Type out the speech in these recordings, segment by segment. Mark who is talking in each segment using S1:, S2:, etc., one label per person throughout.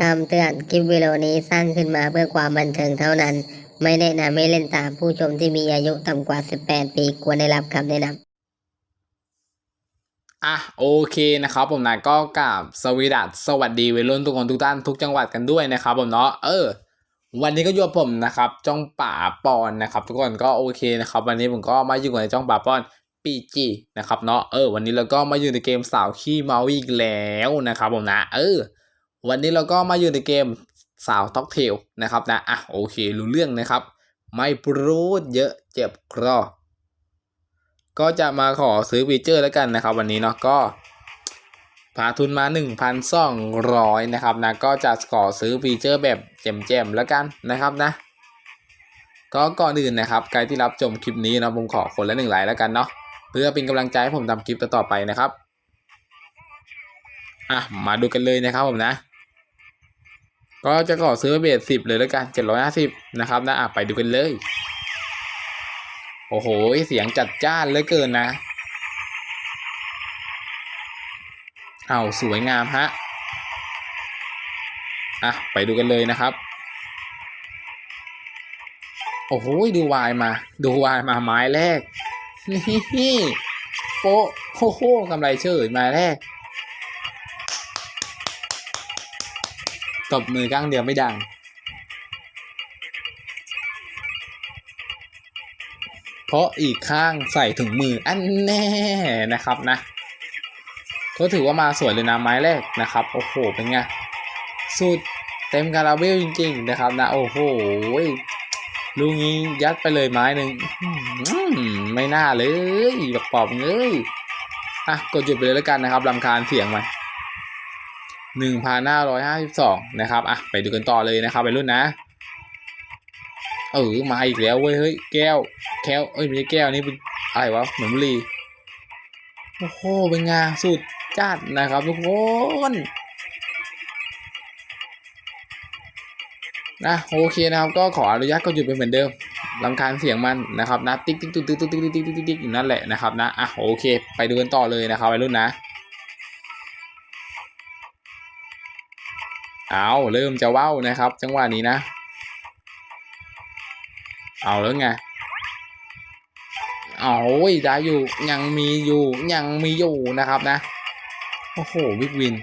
S1: คำเตือนคลิปวิดีโอนี้สร้างขึ้นมาเพื่อความบันเทิงเท่านั้น ไม่แนะนำให้เล่นตามผู้ชมที่มีอายุต่ำกว่า 18 ปีควรได้รับคำแนะนำ
S2: อะโอเคนะครับผมนะก็กราบสวีดัสสวัสดีวัยรุ่นทุกคนทุกท่านทุกจังหวัดกันด้วยนะครับผมเนาะเออ วันนี้ก็อยู่กับผมนะครับจ้องป่าปอนนะครับ ทุกคนก็โอเคนะครับ วันนี้ผมก็มาอยู่ในจ้องป่าปอนปีจีนะครับเนาะเออวันนี้เราก็มาอยู่ในเกมสาวขี้เมาอีกแล้วนะครับผมนะ เออ วันนี้เราก็มาอยู่ในเกมสาวท็อกเทลนะครับนะ อะโอเครู้เรื่องนะครับ ไม่พูดเยอะเจ็บคอก็จะมาขอซื้อฟีเจอร์แล้วกันนะครับ วันนี้เนาะก็พาทุนมา 1,200 นะครับนะ ก็จะขอซื้อฟีเจอร์แบบแจ่มๆแล้วกันนะครับนะ ก็ก่อนอื่นนะครับใครที่รับชมคลิปนี้นะผมขอคนละหนึ่งไลค์แล้วกันเนาะเพื่อเป็นกำลังใจให้ผมทำคลิปต่อๆไปนะครับ อะมาดูกันเลยนะครับผมนะ ก็จะขอซื้อเบสสิบเลยแล้วกัน750นะครับนะอะไปดูกันเลย โอ้โห เสียงจัดจ้านเหลือเกินนะ เอาสวยงามฮะ อะ ไปดูกันเลยนะครับ โอ้โห ดูวายมา ดูวายมาไม้แรก นี่โป๊ะโอ้โหกำไรเฉยไม้แรก ตบมือข้างเดียวไม่ดัง เพราะอีกข้างใส่ถุงมืออันแน่นะครับนะก็ถือว่ามาสวยเลยนะไม้แรกนะครับ โอ้โห เป็นไงสุดเต็มคาราเบลจริงๆนะครับนะ โอ้โหลูกนี้ยัดไปเลยไม้หนึ่งไม่น่าเลยแบบปอบเลยอะกดหยุดไปเลยแล้วกันนะครับลำคาญเสียงมัน หนึ่งพันห้าร้อยห้าสิบสองนะครับ อะ ไปดูกันต่อเลยนะครับไปรุ่นนะ เออ มาอีกแล้วเว้ย เฮ้ย แก้ว แก้ว เอ้ย ไม่ใช่แก้ว นี่เป็นอะไรวะ เหมือนบุหรี่ โอ้โห เป็นไงสุดจัดนะครับทุกคนนะโอเคนะครับก็ขออนุญาตก็หยุดไปเหมือนเดิมลำคาญเสียงมันนะครับนะติ๊กติ๊กติ๊กติ๊กติ๊กติ๊กติ๊กติ๊กติ๊กอยู่นั่นแหละนะครับนะอะโอเค ไปดูกันต่อเลยนะครับวัยรุ่นนะ เอาเริ่มจะว่าวนะครับ จังหวะนี้นะ เอาแล้วไงเอาโอ้ยได้อยู่ยังมีอยู่ยังมีอยู่นะครับนะโอ้โหบิ๊กวิน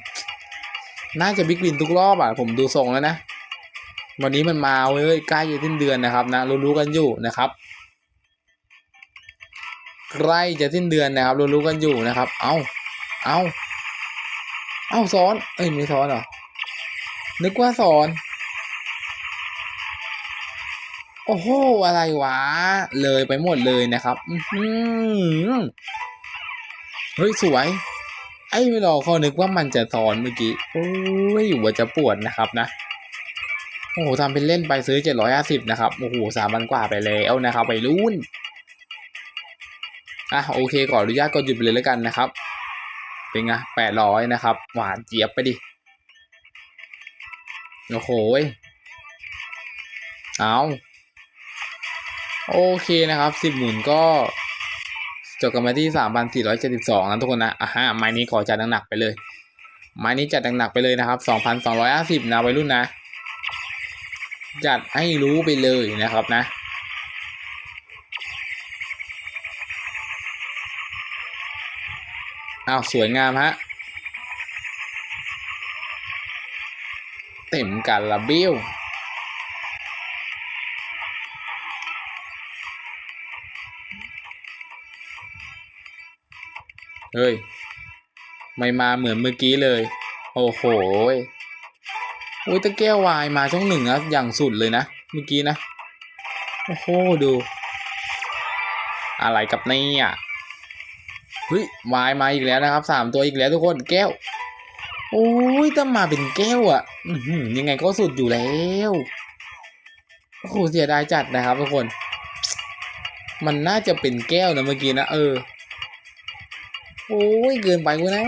S2: น่าจะบิ๊กวินทุกรอบอะผมดูทรงแล้วนะวันนี้มันมาเว้ยใกล้จะสิ้นเดือนนะครับนะรู้ๆกันอยู่นะครับใกล้จะสิ้นเดือนนะครับรู้ๆกันอยู่นะครับ เอาเอาเอาซ้อน เอ้ยไม่ซ้อนเหรอ นึกว่าซ้อน โอ้โห อะไรวะ เลยไปหมดเลยนะครับอืเฮ้ย สวย ไอ้ไม่รอเขานึกว่ามันจะสอนเมื่อกี้ โอ้ยอยู่ว่าจะปวดนะครับนะ โอ้โหทำเป็นเล่นไปซื้อเจ็ดร้อยห้าสิบนะครับ โอ้โหสามพันกว่าไปแล้วนะครับไปรุ่น อะโอเคขออนุญาตกดหยุดไปเลยแล้วกันนะครับ เป็นไงแปดร้อยนะครับ หวานเจี๊ยบไปดิ โอ้โหเอาโอเคนะครับสิบหมุนก็จบกันมาที่สามพันสี่ร้อยเจ็ดสิบสองนะทุกคนนะอะฮะไม้นี้ขอจัดหนักๆไปเลย ไม้นี้จัดหนักๆไปเลยนะครับสองพันสองร้อยห้าสิบนะวัยรุ่นนะ จัดให้รู้ไปเลยนะครับนะอ้าวสวยงามฮะ เต็มกันละเบี้ยวเฮ้ย ไม่มาเหมือนเมื่อกี้เลย โอ้โหยโอ้ยตะแก้ววายมาช่องหนึ่งนะอย่างสุดเลยนะ เมื่อกี้นะ โอ้โห ดู อะไรกับนี่อะเฮ้ยวายมาอีกแล้วนะครับสามตัวอีกแล้วทุกคนแก้ว โอ้ยถ้ามาเป็นแก้วอะยังไงก็สุดอยู่แล้วโอ้โหเสียดายจัดนะครับทุกคน มันน่าจะเป็นแก้วนะเมื่อกี้นะเออ โอ้ยเกินไปกูนะ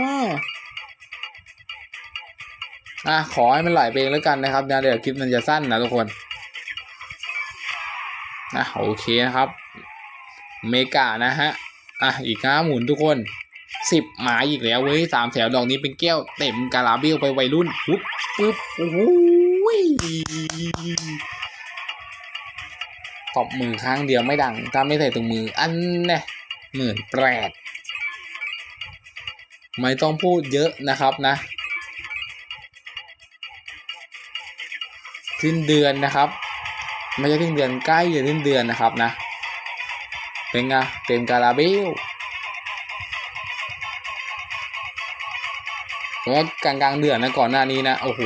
S2: อะขอให้มันไหลไปเองแล้วกันนะครับนะเดี๋ยวคลิปมันจะสั้นนะทุกคนอะโอเคนะครับ เมกานะฮะ อะ อีกห้าหมุนทุกคน สิบหมาอีกแล้วเว้ยสามแถวดอกนี้เป็นแก้วเต็มกาลาเบลไปวัยรุ่นปุ๊บปุ๊บโอ้โหยตบมือข้างเดียวไม่ดัง ถ้าไม่ใส่ตรงมืออันแน่หมื่นแปดไม่ต้องพูดเยอะนะครับนะ สิ้นเดือนนะครับ ไม่ใช่สิ้นเดือนใกล้จะสิ้นเดือนนะครับนะ เป็นไงเต็มกาลาเบล เพราะว่ากลางกลางเดือนนะก่อนหน้านี้นะโอ้โห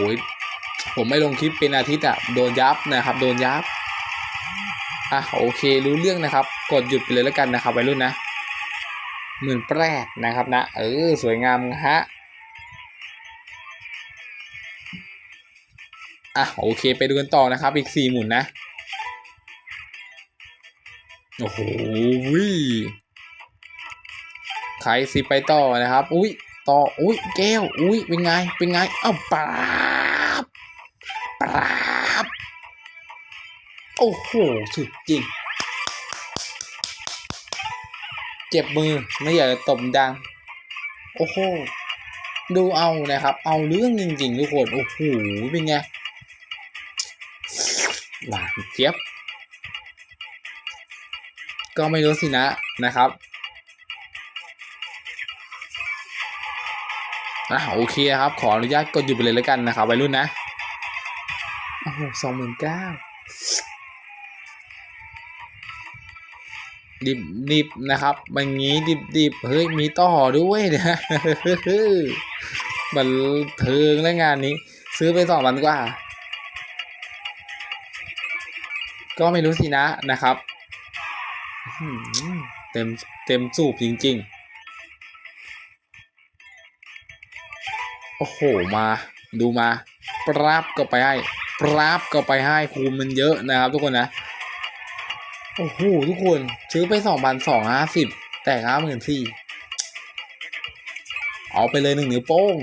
S2: ผมไม่ลงคลิปเป็นอาทิตย์อะโดนยับนะครับ โดนยับอะโอเครู้เรื่องนะครับ กดหยุดไปเลยแล้วกันนะครับวัยรุ่นนะหมื่นแปดนะครับนะ เออ สวยงามฮะอะโอเคไปดูกันต่อนะครับ อีกสี่หมุนนะ โอ้โหวิใครสิไปต่อนะครับ อุ้ย ต่ออุ้ยแก้วอุ้ยเป็นไงเป็นไงเอ้าปราบปราบโอ้โหสุดจริง เจ็บมือไม่อยากจะตบดัง โอ้โหดูเอานะครับ เอาเรื่องจริงๆทุกคนโอ้โหเป็นไงหวานเจี๊ยบ ก็ไม่รู้สินะนะครับ อะโอเคครับ ขออนุญาตกดหยุดไปเลยแล้วกันนะครับวัยรุ่นนะโอ้โหสองหมื่นเก้าดิบดิบนะครับมันงี้ดิบดิบเฮ้ย มีต่อด้วยนะบันเทิงและงานนี้ ซื้อไปสองพันกว่า ก็ไม่รู้สินะนะครับอื้อหือเต็มเต็มสูบจริง ๆ โอ้โหมาดูมาปราบก็ไปให้ปราบก็ไปให้คูณมันเยอะนะครับทุกคนนะ โอ้โหทุกคนซื้อไปสองพันสองห้าสิบแต่ห้าหมื่นสี่เอาไปเลยหนึ่งนิ้วโป้ง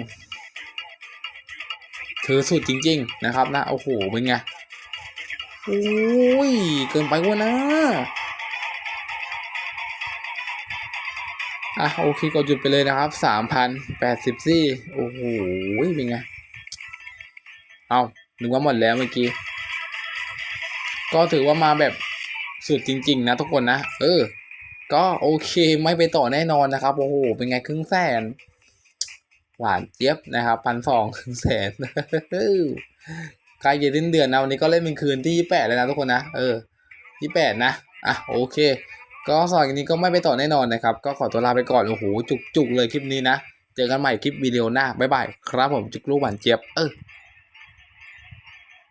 S2: คือสุดจริง ๆ นะครับนะ โอ้โหเป็นไงโอ้ยเกินไปวะนะ อะโอเคกดหยุดไปเลยนะครับสามพันแปดสิบสี่โอ้โหเป็นไง เอานึกว่าหมดแล้วเมื่อกี้ ก็ถือว่ามาแบบสุดจริง ๆ นะทุกคนนะ เออ ก็โอเคไม่ไปต่อแน่นอนนะครับ โอ้โห เป็นไงครึ่งแสน หวานเจี๊ยบนะครับพันสองครึ่งแสนใกล้จะสิ้นเดือนนะวันนี้ก็เล่นเป็นคืนที่ยี่แปดเลยนะทุกคนนะ เออยี่แปดนะ อะโอเค ก็สอนกันนี้ก็ไม่ไปต่อแน่นอนนะครับ ก็ขอตัวลาไปก่อน โอ้โห จุกๆเลยคลิปนี้นะ เจอกันใหม่คลิปวิดีโอหน้า บ๊ายบาย ครับผมจุกลูกหวานเจี๊ยบ เออ